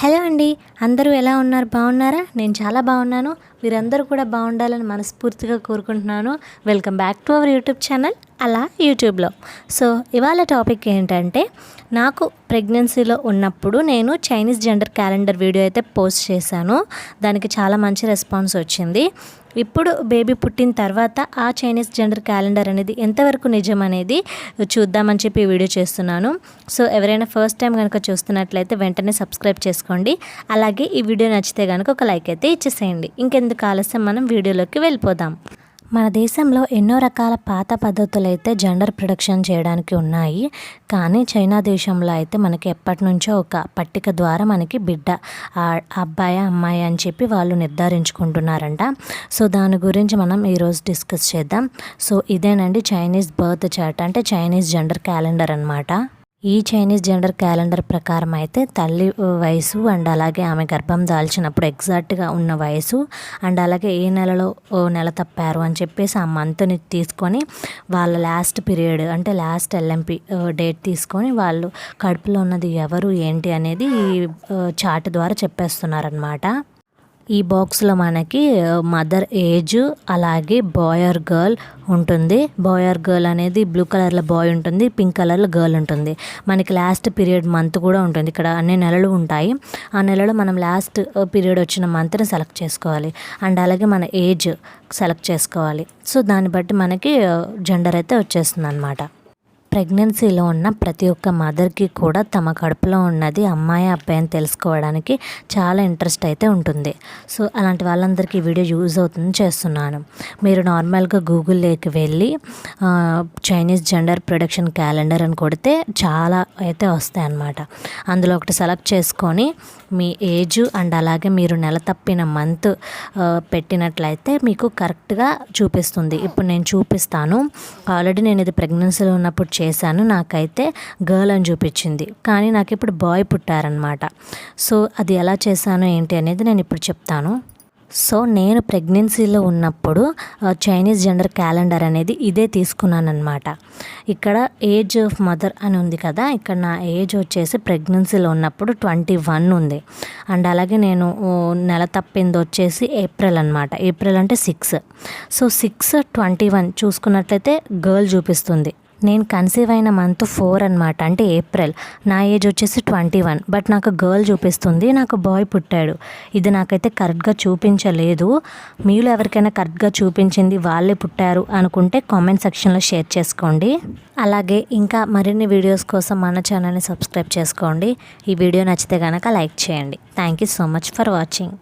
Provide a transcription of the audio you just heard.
Hello అండి అందరూ ఎలా ఉన్నారు? బాగున్నారా? నేను చాలా బాగున్నాను. మీరందరూ కూడా బాగుండాలని మనస్ఫూర్తిగా కోరుకుంటున్నాను. Welcome back to our YouTube channel. అలా యూట్యూబ్లో. సో ఇవాళ టాపిక్ ఏంటంటే నాకు ప్రెగ్నెన్సీలో ఉన్నప్పుడు నేను చైనీస్ జెండర్ క్యాలెండర్ వీడియో అయితే పోస్ట్ చేశాను. దానికి చాలా మంచి రెస్పాన్స్ వచ్చింది. ఇప్పుడు బేబీ పుట్టిన తర్వాత ఆ చైనీస్ జెండర్ క్యాలెండర్ అనేది ఎంతవరకు నిజం అనేది చూద్దామని చెప్పి వీడియో చేస్తున్నాను. సో ఎవరైనా ఫస్ట్ టైం కనుక చూస్తున్నట్లయితే వెంటనే సబ్స్క్రైబ్ చేసుకోండి. అలాగే ఈ వీడియో నచ్చితే కనుక ఒక లైక్ అయితే ఇచ్చేసేయండి. ఇంకెందుకు ఆలస్యం మనం వీడియోలోకి వెళ్ళిపోదాం. మన దేశంలో ఎన్నో రకాల పాత పద్ధతులు అయితే జెండర్ ప్రొడక్షన్ చేయడానికి ఉన్నాయి. కానీ చైనా దేశంలో అయితే మనకి ఎప్పటి నుంచో ఒక పట్టిక ద్వారా మనకి బిడ్డ అబ్బాయి అమ్మాయి అని చెప్పి వాళ్ళు నిర్ధారించుకుంటున్నారంట. సో దాని గురించి మనం ఈరోజు డిస్కస్ చేద్దాం. సో ఇదేనండి చైనీస్ బర్త్ చార్ట్ అంటే చైనీస్ జెండర్ క్యాలెండర్ అనమాట ఈ చైనీస్ జెండర్ క్యాలెండర్ ప్రకారం అయితే తల్లి వయసు అండ్ అలాగే ఆమె గర్భం దాల్చినప్పుడు ఎగ్జాక్ట్గా ఉన్న వయసు అండ్ అలాగే ఏ నెలలో ఓ నెల తప్పారు అని చెప్పేసి ఆ మంత్ని తీసుకొని వాళ్ళ లాస్ట్ పీరియడ్ అంటే లాస్ట్ ఎల్ఎంపి డేట్ తీసుకొని వాళ్ళు కడుపులో ఉన్నది ఎవరు ఏంటి అనేది ఈ చార్ట్ ద్వారా చెప్పేస్తున్నారనమాట ఈ బాక్స్లో మనకి మదర్ ఏజ్ అలాగే బాయ్ ఆర్ గర్ల్ ఉంటుంది. బాయ్ ఆర్ గర్ల్ అనేది బ్లూ కలర్లో బాయ్ ఉంటుంది పింక్ కలర్లో గర్ల్ ఉంటుంది. మనకి లాస్ట్ పీరియడ్ మంత్ కూడా ఉంటుంది. ఇక్కడ అన్ని నెలలు ఉంటాయి. ఆ నెలలో మనం లాస్ట్ పీరియడ్ వచ్చిన మంత్ని సెలెక్ట్ చేసుకోవాలి. అండ్ అలాగే మన ఏజ్ సెలెక్ట్ చేసుకోవాలి. సో దాన్ని బట్టి మనకి జెండర్ అయితే వచ్చేస్తుంది అనమాట ప్రెగ్నెన్సీలో ఉన్న ప్రతి ఒక్క మదర్కి కూడా తమ కడుపులో ఉన్నది అమ్మాయి అబ్బాయి అని తెలుసుకోవడానికి చాలా ఇంట్రెస్ట్ అయితే ఉంటుంది. సో అలాంటి వాళ్ళందరికీ వీడియో యూజ్ అవుతుంది చేస్తున్నాను. మీరు నార్మల్గా గూగుల్లోకి వెళ్ళి చైనీస్ జెండర్ ప్రొడక్షన్ క్యాలెండర్ అని కొడితే చాలా అయితే వస్తాయి అన్నమాట. అందులో ఒకటి సెలెక్ట్ చేసుకొని మీ ఏజ్ అండ్ అలాగే మీరు నెల తప్పిన మంత్ పెట్టినట్లయితే మీకు కరెక్ట్గా చూపిస్తుంది. ఇప్పుడు నేను చూపిస్తాను. ఆల్రెడీ నేను ఇది ప్రెగ్నెన్సీలో ఉన్నప్పుడు చేశాను. నాకైతే గర్ల్ అని చూపించింది. కానీ నాకు ఇప్పుడు బాయ్ పుట్టారనమాట సో అది ఎలా చేశాను ఏంటి అనేది నేను ఇప్పుడు చెప్తాను. సో నేను ప్రెగ్నెన్సీలో ఉన్నప్పుడు చైనీస్ జెండర్ క్యాలెండర్ అనేది ఇదే తీసుకున్నాను అనమాట ఇక్కడ ఏజ్ ఆఫ్ మదర్ అని ఉంది కదా ఇక్కడ నా ఏజ్ వచ్చేసి ప్రెగ్నెన్సీలో ఉన్నప్పుడు ట్వంటీ వన్ ఉంది. అండ్ అలాగే నేను నెల తప్పింది వచ్చేసి ఏప్రిల్ అనమాట ఏప్రిల్ అంటే six. So six twenty one చూసుకున్నట్లయితే గర్ల్ చూపిస్తుంది. నేను కన్సీవ్ అయిన మంత్ ఫోర్ అనమాట అంటే ఏప్రిల్ నా ఏజ్ వచ్చేసి ట్వంటీ వన్ బట్ నాకు గర్ల్ చూపిస్తుంది నాకు బాయ్ పుట్టాడు. ఇది నాకైతే కరెక్ట్గా చూపించలేదు. మీలో ఎవరికైనా కరెక్ట్గా చూపించింది వాళ్ళే పుట్టారు అనుకుంటే కామెంట్ సెక్షన్లో షేర్ చేసుకోండి. అలాగే ఇంకా మరిన్ని వీడియోస్ కోసం మన ఛానల్ని సబ్స్క్రైబ్ చేసుకోండి. ఈ వీడియో నచ్చితే కనుక లైక్ చేయండి. Thank you so much for watching